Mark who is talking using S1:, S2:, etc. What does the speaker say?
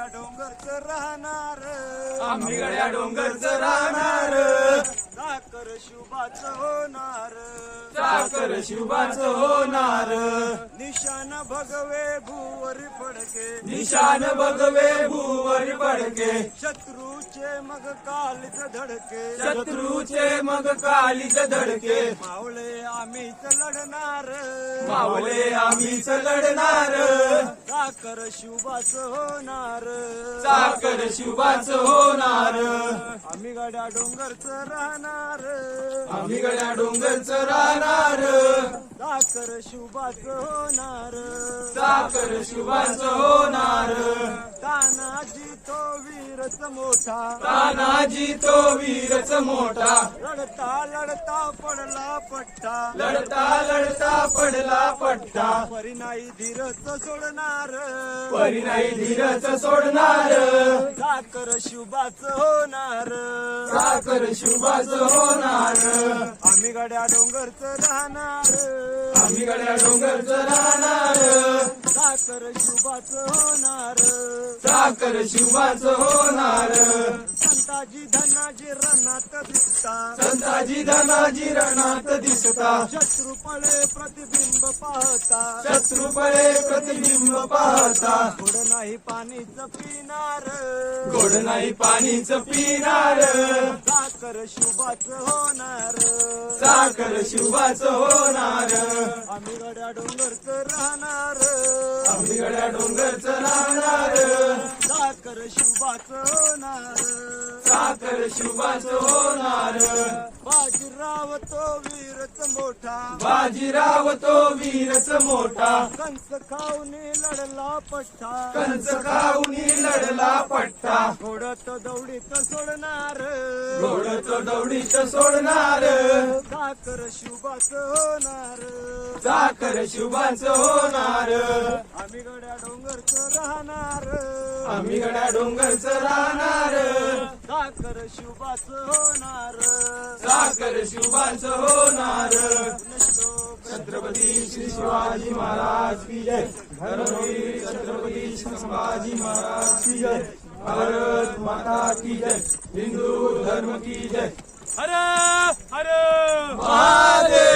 S1: गड्या डोंगरच राहणार.
S2: आम्ही गड्या डोंगरचं राहणार.
S1: साखर शुभाच होणार.
S2: साखर शिवाचं होणार.
S1: निशान भगवे भूवरी फडके.
S2: निशान बघवे भूवर पडके
S1: शत्रूचे मग कालिज धडके.
S2: शत्रूचे मग कालीच धडके.
S1: मावळे आम्हीच लढणार.
S2: मावले आम्हीच लढणार.
S1: साखर शुभाच होणार.
S2: साखर शिवाचं होणार.
S1: आम्ही गड्या डोंगरच राहणार.
S2: आम्ही गड्या डोंगरचं राहणार.
S1: साखर शुभाच होणार.
S2: साखर शिवाचं होणार.
S1: तानाजी तो वीरच मोठा.
S2: तानाजी तो वीरच मोठा.
S1: लढता लढता पडला पट्टा.
S2: लढता लढता पट्टा
S1: परी नाही धीरच सोडणार.
S2: परी नाही धीरच सोडणार.
S1: साखर शुभाच होणार.
S2: साखर शुभाचं होणार.
S1: आम्ही गड्या डोंगरच राहणार.
S2: आम्ही गड्या डोंगरचं राहणार.
S1: साखर शुभाच होणार.
S2: साखर शिवाचं होणार.
S1: संताजी धनाजी रणात दिसता.
S2: संताजी धनाजी रणात दिसता.
S1: शत्रू पळे प्रतिबिंब पाहता.
S2: शत्रुपळे प्रतिबिंब पाहता.
S1: थोड नाही पाणीच पिणार.
S2: गोड नाही पाणीच पिणार.
S1: साखर शुभाच होणार.
S2: साखर शिवाचं होणार.
S1: आम्ही गड्या डोंगरच राहणार.
S2: आम्ही गड्या डोंगरचं राहणार.
S1: साखर शुभाच होणार.
S2: साखर शिवाचं होणार.
S1: बाजीराव तो वीरच मोठा.
S2: बाजीराव तो वीरच मोठा.
S1: कंस खाऊन लढला पठ्ठा
S2: कंच खाऊन लढला पट्टा.
S1: घोडत दौडीत सोडणार.
S2: घोडच दौडीत सोडणार.
S1: साखर शुभाच होणार.
S2: साखर शिवाचं होणार.
S1: आम्ही गड्या डोंगरच राहणार.
S2: आम्ही गड्या डोंगरचं राहणार.
S1: साखर शुभाच होणार.
S2: साखर शिवाचं होणार. छत्रपती श्री शिवाजी महाराज की जय. धर्मवीर छत्रपती श्री संभाजी महाराज की जय. भारत माता की जय. हिंदू धर्म की जय.
S1: हर हर
S2: महादेव!